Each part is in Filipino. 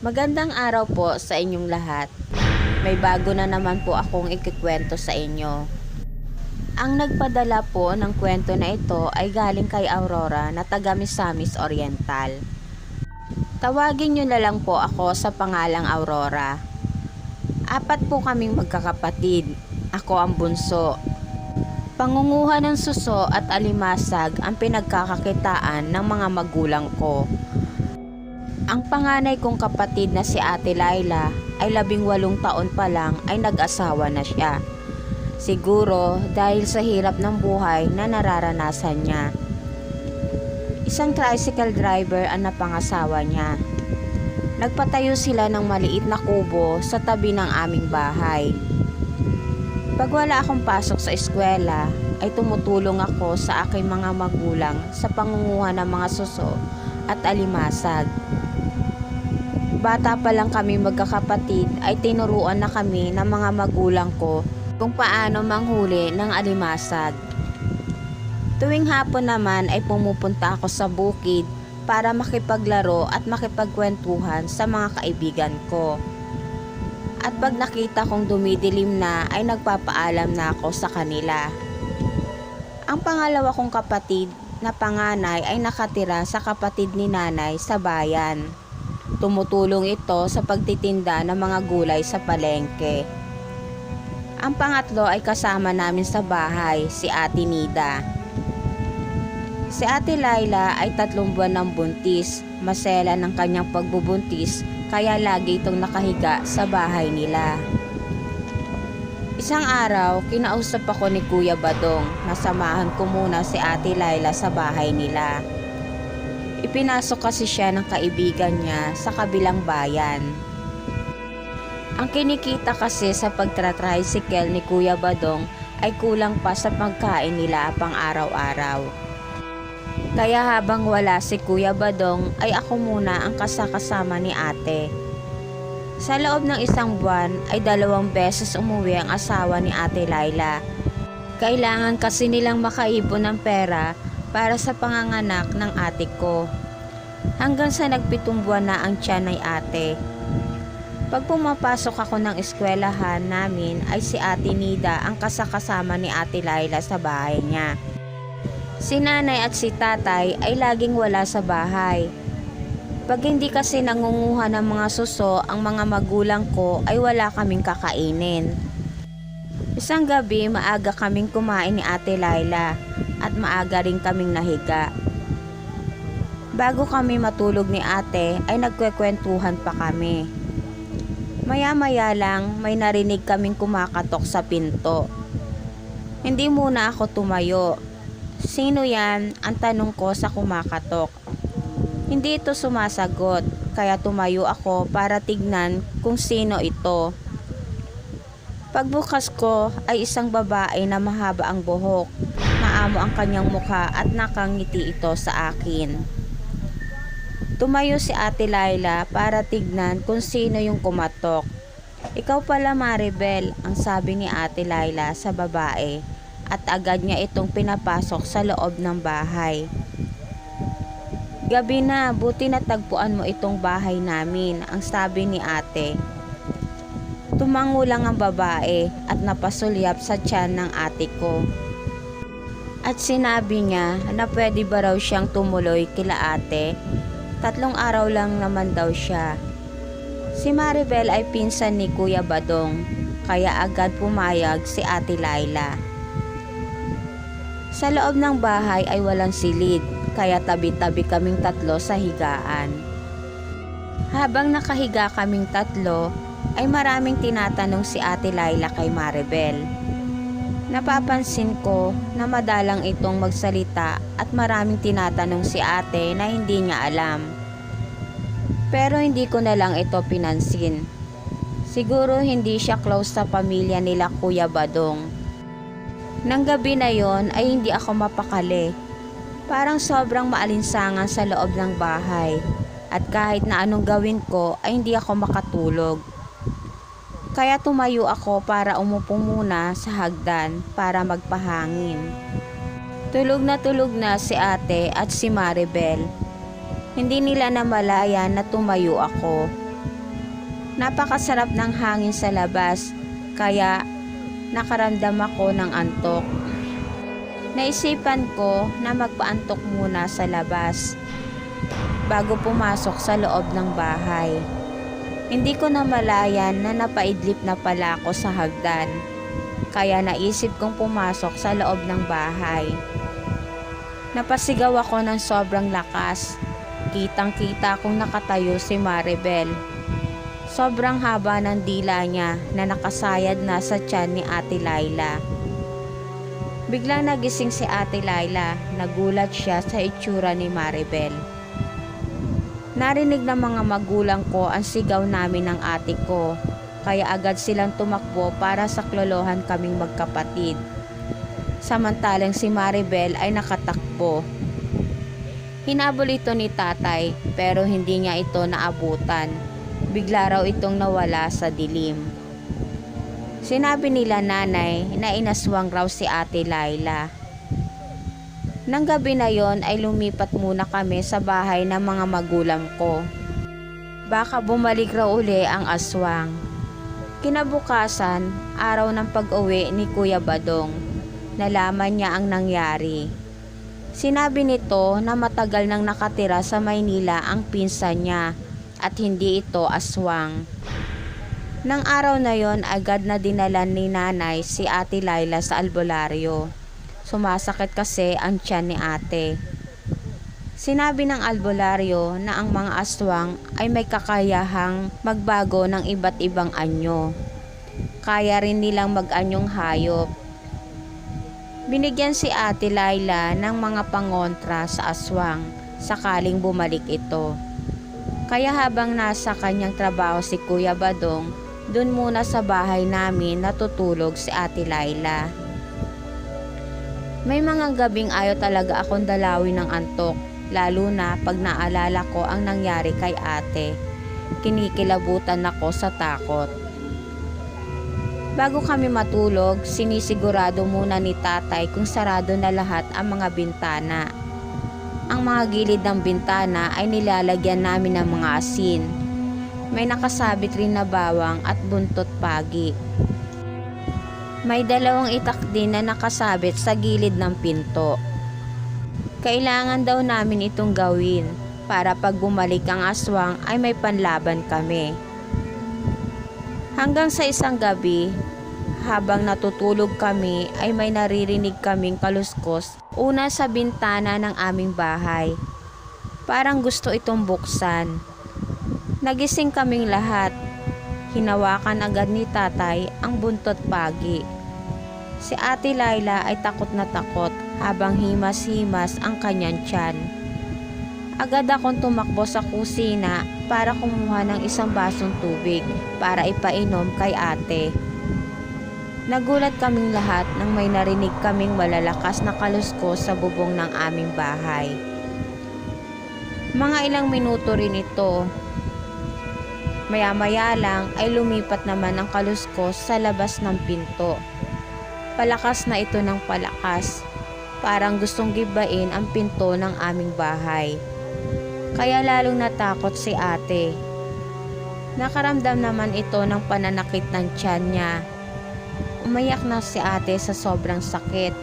Magandang araw po sa inyong lahat. May bago na naman po akong ikikwento sa inyo. Ang nagpadala po ng kwento na ito ay galing kay Aurora na taga Misamis Oriental. Tawagin nyo na lang po ako sa pangalang Aurora. Apat po kaming magkakapatid. Ako ang bunso. Pangunguha ng suso at alimasag ang pinagkakakitaan ng mga magulang ko. Ang panganay kong kapatid na si Ate Laila ay labing walong taon pa lang ay nag-asawa na siya. Siguro dahil sa hirap ng buhay na nararanasan niya. Isang tricycle driver ang napangasawa niya. Nagpatayo sila ng maliit na kubo sa tabi ng aming bahay. Pag wala akong pasok sa eskwela, ay tumutulong ako sa aking mga magulang sa pangunguha ng mga suso at alimasag. Bata pa lang kami magkakapatid ay tinuruan na kami ng mga magulang ko kung paano manghuli ng alimasag. Tuwing hapon naman ay pumupunta ako sa bukid para makipaglaro at makipagkwentuhan sa mga kaibigan ko. At pag nakita kong dumidilim na ay nagpapaalam na ako sa kanila. Ang pangalawa kong kapatid na panganay ay nakatira sa kapatid ni nanay sa bayan. Tumutulong ito sa pagtitinda ng mga gulay sa palengke. Ang pangatlo ay kasama namin sa bahay, si Ate Nida. Si Ate Laila ay tatlong buwan ng buntis, masela ng kanyang pagbubuntis kaya lagi itong nakahiga sa bahay nila. Isang araw, kinausap ako ni Kuya Badong na samahan ko muna si Ate Laila sa bahay nila. Ipinasok kasi siya ng kaibigan niya sa kabilang bayan. Ang kinikita kasi sa pagtra-tricycle ni Kuya Badong ay kulang pa sa pagkain nila pang araw-araw. Kaya habang wala si Kuya Badong ay ako muna ang kasakasama ni ate. Sa loob ng isang buwan ay dalawang beses umuwi ang asawa ni ate Laila. Kailangan kasi nilang makaipon ng pera para sa panganganak ng ate ko. Hanggang sa nagpitong buwan na ang tiyan ay ate. Pag pumapasok ako ng eskwelahan namin ay si ate Nida ang kasakasama ni ate Laila sa bahay niya. Si nanay at si tatay ay laging wala sa bahay. Pag hindi kasi nangunguha ng mga suso ang mga magulang ko ay wala kaming kakainin. Isang gabi maaga kaming kumain ni ate Laila at maaga rin kaming nahiga. Bago kami matulog ni ate ay nagkwekwentuhan pa kami. Maya-maya lang may narinig kaming kumakatok sa pinto. Hindi muna ako tumayo. Sino yan? Ang tanong ko sa kumakatok. Hindi ito sumasagot, kaya tumayo ako para tignan kung sino ito. Pagbukas ko ay isang babae na mahaba ang buhok. Maamo ang kanyang mukha at nakangiti ito sa akin. Tumayo si Ate Laila para tignan kung sino yung kumatok. Ikaw pala Maribel, ang sabi ni Ate Laila sa babae at agad niya itong pinapasok sa loob ng bahay. Gabi na, buti natagpuan mo itong bahay namin, ang sabi ni ate. Tumango lang ang babae at napasulyap sa tiyan ng ate ko. At sinabi niya na pwede ba raw siyang tumuloy kila ate. Tatlong araw lang naman daw siya. Si Maribel ay pinsan ni Kuya Badong, kaya agad pumayag si ate Laila. Sa loob ng bahay ay walang silid, kaya tabi-tabi kaming tatlo sa higaan. Habang nakahiga kaming tatlo, ay maraming tinatanong si Ate Laila kay Maribel. Napapansin ko na madalang itong magsalita at maraming tinatanong si ate na hindi niya alam. Pero hindi ko na lang ito pinansin. Siguro hindi siya close sa pamilya nila Kuya Badong. Nang gabi na yon ay hindi ako mapakali Parang sobrang maalinsangan sa loob ng bahay at kahit na anong gawin ko ay hindi ako makatulog. Kaya tumayo ako para umupo muna sa hagdan para magpahangin. Tulog na tulog na si ate at si Maribel. Hindi nila namalayan na tumayo ako. Napakasarap ng hangin sa labas, kaya nakaramdam ako ng antok. Naisipan ko na magpaantok muna sa labas bago pumasok sa loob ng bahay. Hindi ko na malayan na napaidlip na pala ako sa hagdan. Kaya naisip kong pumasok sa loob ng bahay. Napasigaw ako ng sobrang lakas. Kitang kita kong nakatayo si Maribel. Sobrang haba ng dila niya na nakasayad na sa tiyan ni Ate Laila. Biglang nagising si Ate Laila. Nagulat siya sa itsura ni Maribel. Narinig ng mga magulang ko ang sigaw namin ng ate ko, kaya agad silang tumakbo para saklolohan kaming magkapatid. Samantalang si Maribel ay nakatakbo. Hinabol ito ni tatay pero hindi niya ito naabutan. Bigla raw itong nawala sa dilim. Sinabi nila nanay na inaswang raw si ate Laila. Nang gabi na yon ay lumipat muna kami sa bahay ng mga magulang ko. Baka bumalik raw uli ang aswang. Kinabukasan, araw ng pag-uwi ni Kuya Badong, nalaman niya ang nangyari. Sinabi nito na matagal nang nakatira sa Maynila ang pinsan niya at hindi ito aswang. Nang araw na yon agad na dinala ni nanay si Ate Laila sa albularyo. Sumasakit kasi ang tiyan ni ate. Sinabi ng albularyo na ang mga aswang ay may kakayahang magbago ng iba't ibang anyo. Kaya rin nilang mag-anyong hayop. Binigyan si ate Laila ng mga pangontra sa aswang sakaling bumalik ito. Kaya habang nasa kanyang trabaho si Kuya Badong, dun muna sa bahay namin natutulog si ate Laila. May mga gabing ayaw talaga akong dalawin ng antok, lalo na pag naalala ko ang nangyari kay ate. Kinikilabutan ako sa takot. Bago kami matulog, sinisigurado muna ni tatay kung sarado na lahat ang mga bintana. Ang mga gilid ng bintana ay nilalagyan namin ng mga asin. May nakasabit rin na bawang at buntot pagi. May dalawang itak din na nakasabit sa gilid ng pinto. Kailangan daw namin itong gawin para pag bumalik ang aswang ay may panlaban kami. Hanggang sa isang gabi, habang natutulog kami ay may naririnig kaming kaluskos una sa bintana ng aming bahay. Parang gusto itong buksan. Nagising kaming lahat Hinawakan agad ni tatay ang buntot pagi. Si ate Laila ay takot na takot habang himas-himas ang kanyang tiyan. Agad akong tumakbo sa kusina para kumuha ng isang basong tubig para ipainom kay ate. Nagulat kaming lahat nang may narinig kaming malalakas na kaluskos sa bubong ng aming bahay. Mga ilang minuto rin ito Maya-maya lang ay lumipat naman ang kaluskos sa labas ng pinto. Palakas na ito ng palakas. Parang gustong gibain ang pinto ng aming bahay. Kaya lalong natakot si ate. Nakaramdam naman ito ng pananakit ng tiyan niya. Umayak na si ate sa sobrang sakit.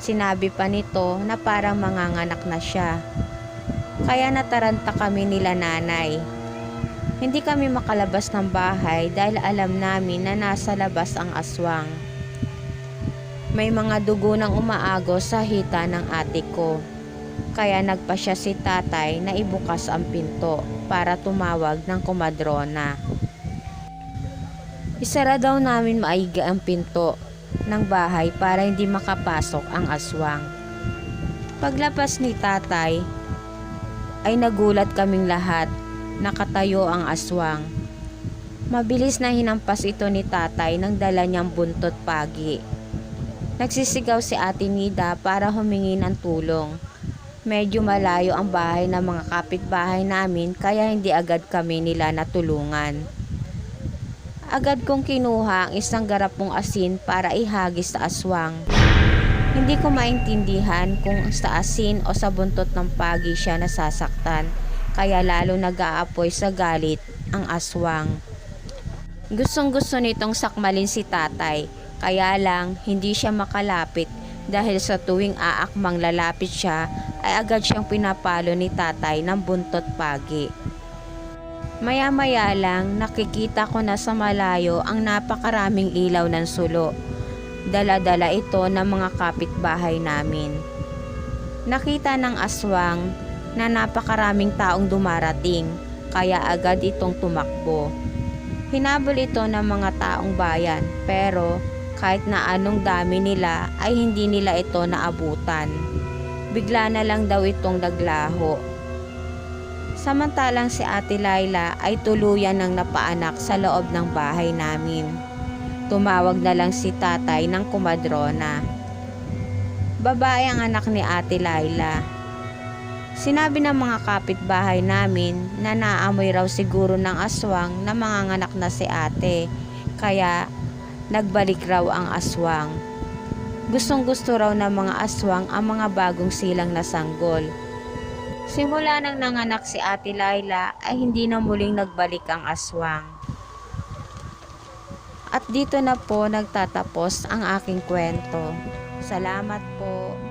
Sinabi pa nito na parang manganganak na siya. Kaya nataranta kami nila nanay. Hindi kami makalabas ng bahay dahil alam namin na nasa labas ang aswang. May mga dugo ng umaagos sa hita ng ate ko. Kaya nagpa siya si tatay na ibukas ang pinto para tumawag ng kumadrona. Isara daw namin maigi ang pinto ng bahay para hindi makapasok ang aswang. Paglabas ni tatay, ay nagulat kaming lahat nakatayo ang aswang. Mabilis na hinampas ito ni tatay nang dala niyang buntot pagi. Nagsisigaw si ate Nida para humingi ng tulong. Medyo malayo ang bahay ng mga kapitbahay namin kaya hindi agad kami nila natulungan. Agad kong kinuha ang isang garapong asin para ihagis sa aswang. Hindi ko maintindihan kung sa asin o sa buntot ng pagi siya nasasaktan kaya lalo nag-aapoy sa galit ang aswang. Gustong gusto nitong sakmalin si tatay, kaya lang hindi siya makalapit dahil sa tuwing aakmang lalapit siya ay agad siyang pinapalo ni tatay ng buntot pagi. Maya-maya lang nakikita ko na sa malayo ang napakaraming ilaw ng sulo. Dala-dala ito ng mga kapitbahay namin. Nakita ng aswang na napakaraming taong dumarating kaya agad itong tumakbo. Hinabol ito ng mga taong bayan pero kahit na anong dami nila ay hindi nila ito naabutan. Bigla na lang daw itong naglaho. Samantalang si Ate Laila ay tuluyan ng napaanak sa loob ng bahay namin. Tumawag na lang si tatay ng kumadrona. Babae ang anak ni Ate Laila. Sinabi ng mga kapitbahay namin na naamoy raw siguro ng aswang na mga anak na si ate. Kaya nagbalik raw ang aswang. Gustong gusto raw ng mga aswang ang mga bagong silang na sanggol. Simula nang nanganak si Ate Laila ay hindi na muling nagbalik ang aswang. At dito na po nagtatapos ang aking kwento. Salamat po.